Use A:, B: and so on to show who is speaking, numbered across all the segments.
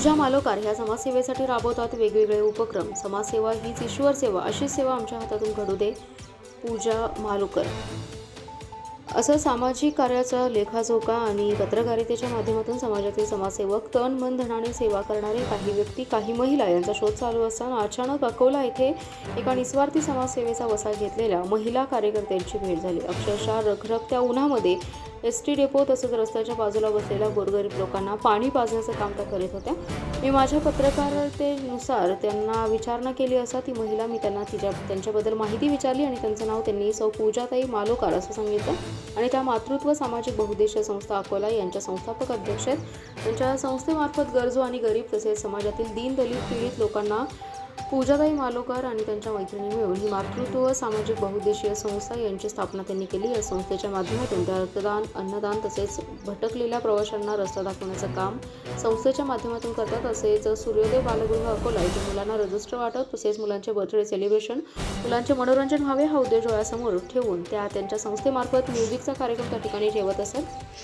A: पूजा मालोकार ह्या समाजसेवेसाठी राबवतात वेगवेगळे उपक्रम. समाजसेवा हीच ईश्वर सेवा अशी सेवा आमच्या हातातून घडू दे पूजा मालोकर. असं सामाजिक कार्याचा लेखाजोखा आणि पत्रकारितेच्या माध्यमातून समाजातील समाजसेवक तन मन धनाने सेवा करणारे काही व्यक्ती काही महिला यांचा शोध चालू असताना अचानक अकोला येथे एका निस्वार्थी समाजसेवेचा वसा घेतलेल्या महिला कार्यकर्त्यांची भेट झाली. अक्षरशः रखरखत्या उन्हामध्ये एस टी डेपो तसंच रस्त्याच्या बाजूला बसलेल्या गोरगरीब लोकांना पाणी पाजण्याचं काम त्या करीत होत्या. मी माझ्या पत्रकारितेनुसार त्यांना विचारणा केली असा ती महिला मी त्यांना तिच्या त्यांच्याबद्दल माहिती विचारली आणि त्यांचं नाव त्यांनी सौ पूजाताई मालोकार असं सांगितलं. आणि त्या मातृत्व सामाजिक बहुउद्देशीय संस्था अकोला यांच्या संस्थापक अध्यक्ष आहेत. त्यांच्या संस्थेमार्फत गरजू आणि गरीब तसेच समाजातील दीन दलित पीडित लोकांना पूजाताई मालोकर आणि त्यांच्या मैत्रिणी मिळून ही मातृत्व सामाजिक बहुउद्देशीय संस्था यांची स्थापना त्यांनी केली. या संस्थेच्या माध्यमातून त्या रक्तदान अन्नदान तसेच भटकलेल्या प्रवाशांना रस्ता दाखवण्याचं काम संस्थेच्या माध्यमातून करतात. तसेच सूर्योदय बालगृह अकोला येथे मुलांना रजिस्टर वाटप तसेच मुलांचे बर्थडे सेलिब्रेशन मुलांचे मनोरंजन व्हावे हा उद्देश डोळ्यासमोर ठेवून त्या त्यांच्या संस्थेमार्फत म्युझिकचा कार्यक्रम त्या ठिकाणी ठेवत असत.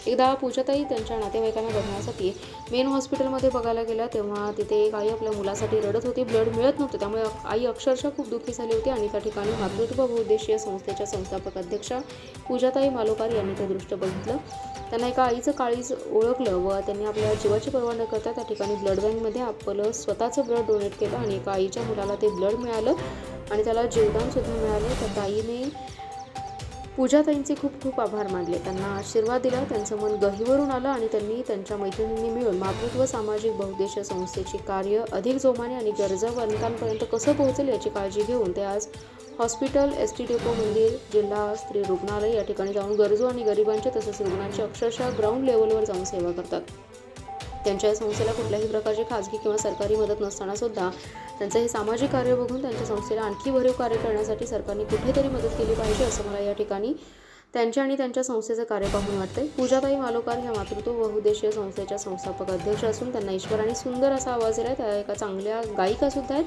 A: एकदा पूजाताई त्यांच्या नातेवाईकांना बघण्यासाठी मेन हॉस्पिटलमध्ये बघायला गेल्या तेव्हा तिथे एक आई आपल्या मुलासाठी रडत होती. ब्लड मिळत नव्हतं. त्यामुळे आई अक्षरशः खूप दुःखी झाली होती आणि त्या ठिकाणी मातृत्व बहुउद्देशीय संस्थेच्या संस्थापक अध्यक्षा पूजाताई मालोकार यांनी ते दृश्य बघितलं. त्यांना एका आईचं काळीज ओळखलं व त्यांनी आपल्या जीवाची पर्वा न करता त्या ठिकाणी ब्लड बँकमध्ये आपलं स्वतःचं ब्लड डोनेट केलं आणि एका आईच्या मुलाला ते ब्लड मिळालं आणि त्याला जीवदानसुद्धा मिळालं. त्या ताईने पूजाताईंचे खूप खूप आभार मानले. त्यांना आशीर्वाद दिला त्यांचं मन गहीवरून आलं आणि त्यांनी त्यांच्या मैत्रिणींनी मिळून मातृत्व सामाजिक बहुउद्देशीय संस्थेचे कार्य अधिक जोमाने आणि गरजावंतांपर्यंत कसं पोहोचेल याची काळजी घेऊन ते आज हॉस्पिटल एस टी डेपो मंदिर जिल्हा स्त्री रुग्णालय या ठिकाणी जाऊन गरजू आणि गरिबांचे तसेच रुग्णांची अक्षरशः ग्राउंड लेवलवर जाऊन सेवा करतात. त्यांच्या या संस्थेला कुठल्याही प्रकारची खाजगी किंवा सरकारी मदत नसताना सुद्धा त्यांचं हे सामाजिक कार्य बघून त्यांच्या संस्थेला आणखी भरीव कार्य करण्यासाठी सरकारने कुठेतरी मदत केली पाहिजे असं मला या ठिकाणी त्यांच्या आणि त्यांच्या संस्थेचं कार्य पाहून वाटतंय. पूजाताई मालोकार ह्या मातृत्व बहुउद्देशीय संस्थेच्या संस्थापक अध्यक्ष असून त्यांना ईश्वराने सुंदर असा आवाज दिला त्या एका चांगल्या गायिका सुद्धा आहेत.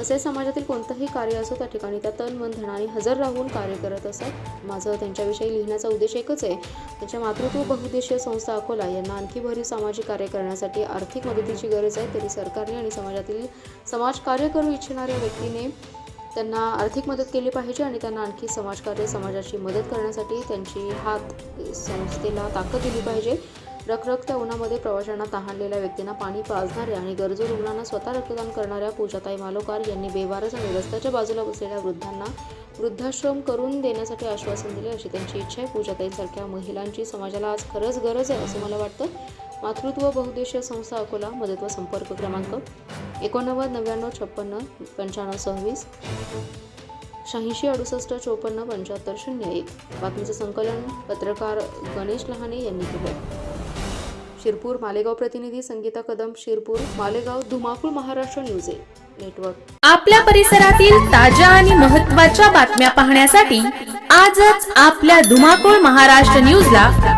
A: तसेच समाजातील कोणतंही कार्य असो त्या ठिकाणी त्या तन मन धनाने हजर राहून कार्य करत असतात माझं त्यांच्याविषयी लिहिण्याचा उद्देश एकच आहे. त्यांच्या मातृत्व बहुउद्देशीय संस्था अकोला यांना आणखी भरीव सामाजिक कार्य करण्यासाठी आर्थिक मदतीची गरज आहे. तरी सरकारने आणि समाजातील समाज कार्य करू इच्छिणाऱ्या व्यक्तीने त्यांना आर्थिक मदत केली पाहिजे आणि त्यांना आणखी समाजकार्य समाजाची मदत करण्यासाठी त्यांची हात संस्थेला ताकद दिली पाहिजे. रखरखत्या उन्हामध्ये प्रवाशांना तहानलेल्या व्यक्तींना पाणी पाजणाऱ्या आणि गरजू रुग्णांना स्वतः रक्तदान करणाऱ्या पूजाताई मालोकार यांनी बेवारस आणि रस्त्याच्या बाजूला बसलेल्या वृद्धांना वृद्धाश्रम करून देण्यासाठी आश्वासन दिले अशी त्यांची इच्छा आहे. पूजाताईंसारख्या महिलांची समाजाला आज खरंच गरज आहे असं मला वाटतं. मातृत्व बहुउद्देशीय संस्था अकोला मदत व संपर्क क्रमांक एकोणनव्वद नव्याण्णव छप्पन्न पंच्याण्णव सव्वीस शहाऐंशी अडुसष्ट चोपन्न पंच्याहत्तर शून्य एक. बातमीचं संकलन पत्रकार गणेश लहाने यांनी केलं. शिरपूर मालेगाव प्रतिनिधी संगीता कदम शिरपूर मालेगाव धुमाकूळ महाराष्ट्र न्यूज नेटवर्क.
B: आपल्या परिसरातील ताज्या आणि महत्त्वाच्या बातम्या पाहण्यासाठी आजच आपल्या धुमाकूळ महाराष्ट्र न्यूजला